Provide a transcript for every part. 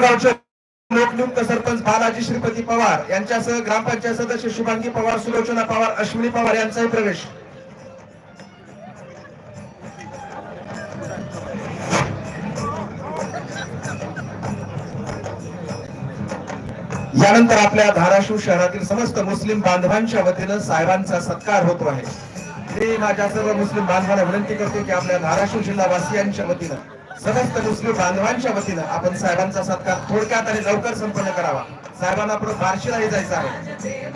गावचे लोकनियुक्त सरपंच बालाजी श्रीपती पवार यांच्यासह ग्रामपंचायत सदस्य शुभांगी पवार सुलोचना पवार अश्विनी पवार यांचाही प्रवेश. यानंतर आपल्या धाराशिव शहरातील समस्त मुस्लिम बांधवांच्या वतीनं साहेबांचा सत्कार होतो आहे. मी माझ्या सर्व मुस्लिम बांधवांना विनंती करतो की आपल्या धाराशिव जिल्हावासियांच्या वतीनं समस्त मुस्लिम बांधवांच्या वतीनं आपण साहेबांचा सत्कार थोडक्यात आणि लवकर संपन्न करावा साहेबांना पुढे बार्शीलाही जायचं आहे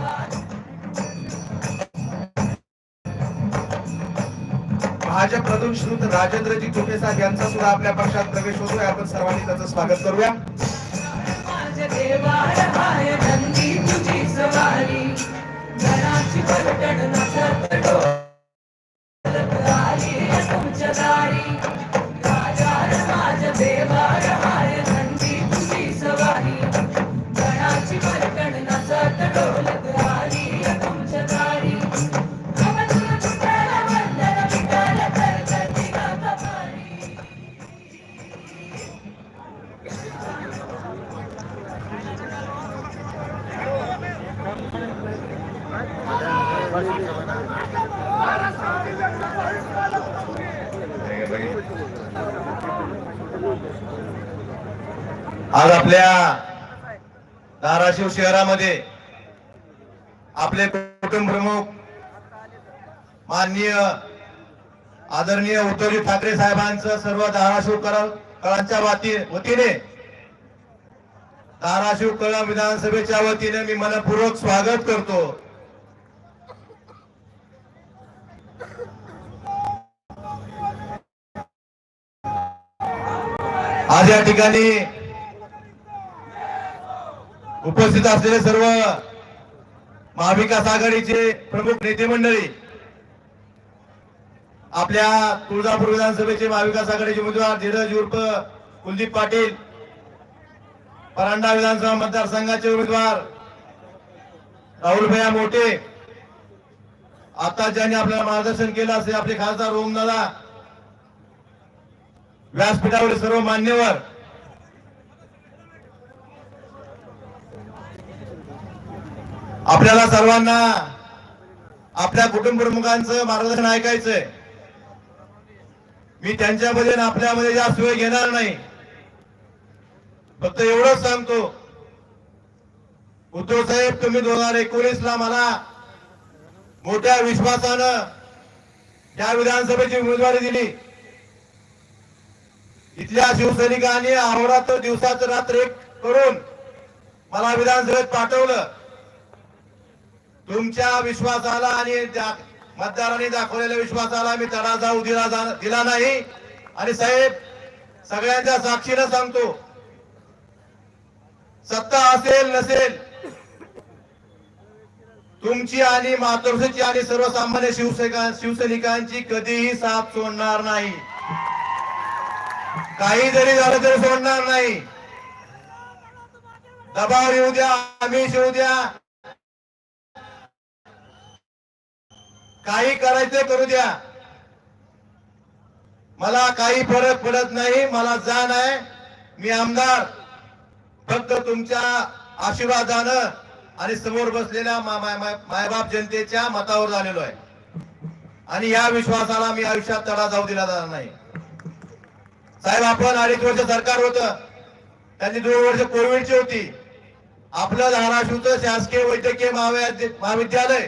भाजप प्रथम श्रुत राजेंद्रजी टोपे साहेब यांचा सुद्धा आपल्या पक्षात प्रवेश होतोय आपण सर्वांनी त्याचं स्वागत करूया घराची आज आपल्या धाराशिव शहरामध्ये आपले कुटुंब प्रमुख माननीय आदरणीय उद्धवजी ठाकरे साहेबांचं सर्व धाराशिव कळ कळांच्या वाती वतीने धाराशिव कळम विधानसभेच्या वतीने मी मनपूर्वक स्वागत करतो. आज या ठिकाणी उपस्थित असलेले सर्व महाविकास आघाडीचे प्रमुख नेते मंडळी आपल्या तुळजापूर विधानसभेचे महाविकास आघाडीचे उमेदवार धीरज उर्फ कुलदीप पाटील परांडा विधानसभा मतदारसंघाचे उमेदवार राहुल भैया मोठे आता ज्यांनी आपल्याला मार्गदर्शन केलं असे आपले खासदार ओमदादा व्यासपीठावरील सर्व मान्यवर आपल्याला सर्वांना आपल्या कुटुंब प्रमुखांचं मार्गदर्शन ऐकायचंय. मी त्यांच्यामध्ये आपल्यामध्ये जास्त वेळ घेणार नाही फक्त एवढंच सांगतो उद्धव साहेब तुम्ही दोन हजार एकोणीस ला मला मोठ्या विश्वासानं त्या विधानसभेची उमेदवारी दिली. इथल्या शिवसैनिकांनी अहोरात्र दिवसाचं रात्र एक करून मला विधानसभेत पाठवलं. तुमच्या विश्वासाला आणि मतदारांनी दाखवलेल्या विश्वासाला मी तडा जाऊ दिला दिला नाही. आणि साहेब सगळ्यांच्या साक्षीनं सांगतो सत्ता असेल नसेल तुमची आणि मातोश्रीची आणि सर्वसामान्य शिवसैनिका शिवसैनिकांची कधीही साथ सोडणार नाही. काही जरी झालं तरी सोडणार नाही. दबाव येऊ द्या आमिष येऊ द्या. काही करायचं करू द्या. मला काही फरक पडत नाही मला जाण आहे. मी आमदार. फक्त तुमच्या आशीर्वादानं आणि समोर बसलेल्या मायबाप जनतेच्या मतावर झालेलो आहे. आणि या विश्वासाला मी आयुष्यात तडा जाऊ दिला जाणार नाही. साहेब आपण अडीच वर्ष सरकार होत. त्यांनी दोन वर्ष कोविडची होती. आपलं धाराशिवचं शासकीय वैद्यकीय महाविद्या- महाविद्यालय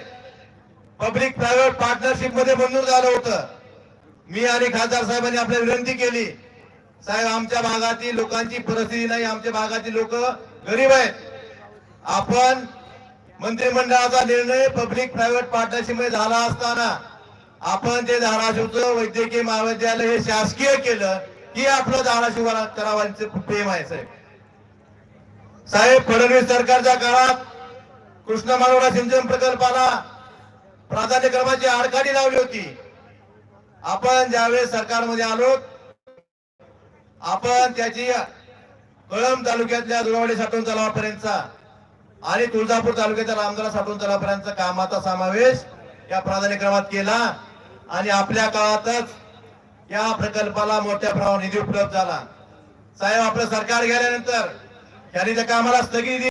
पब्लिक प्रायव्हेट पार्टनरशिपमध्ये मंजूर झालं होतं. मी आणि खासदार साहेबांनी आपल्या विनंती केली. साहेब आमच्या भागातील लोकांची परिस्थिती नाही आमच्या भागातील लोक गरीब आहेत. आपण मंत्रिमंडळाचा निर्णय पब्लिक प्रायव्हेट पार्टनरशिपमध्ये झाला असताना आपण ते धाराशिवचं वैद्यकीय महाविद्यालय हे शासकीय केलं. हे आपलं धाराशिव करावांचं प्रेम आहे साहेब. साहेब फडणवीस सरकारच्या काळात कृष्ण मानवडा सिंचन प्रकल्पाला प्राधान्यक्रमाची आडकाठी लावली होती. आपण ज्यावेळेस सरकारमध्ये आलो आपण त्याची कळंब तालुक्यातल्या दुरावडी साठवण तलावापर्यंतचा आणि तुळजापूर तालुक्याच्या रामदरा साठवण तलावापर्यंतचा कामाचा समावेश या प्राधान्यक्रमात केला. आणि आपल्या काळातच या प्रकल्पाला मोठ्या प्रमाणात निधी उपलब्ध झाला. साहेब आपलं सरकार गेल्यानंतर त्यांनी त्या कामाला स्थगिती दिली.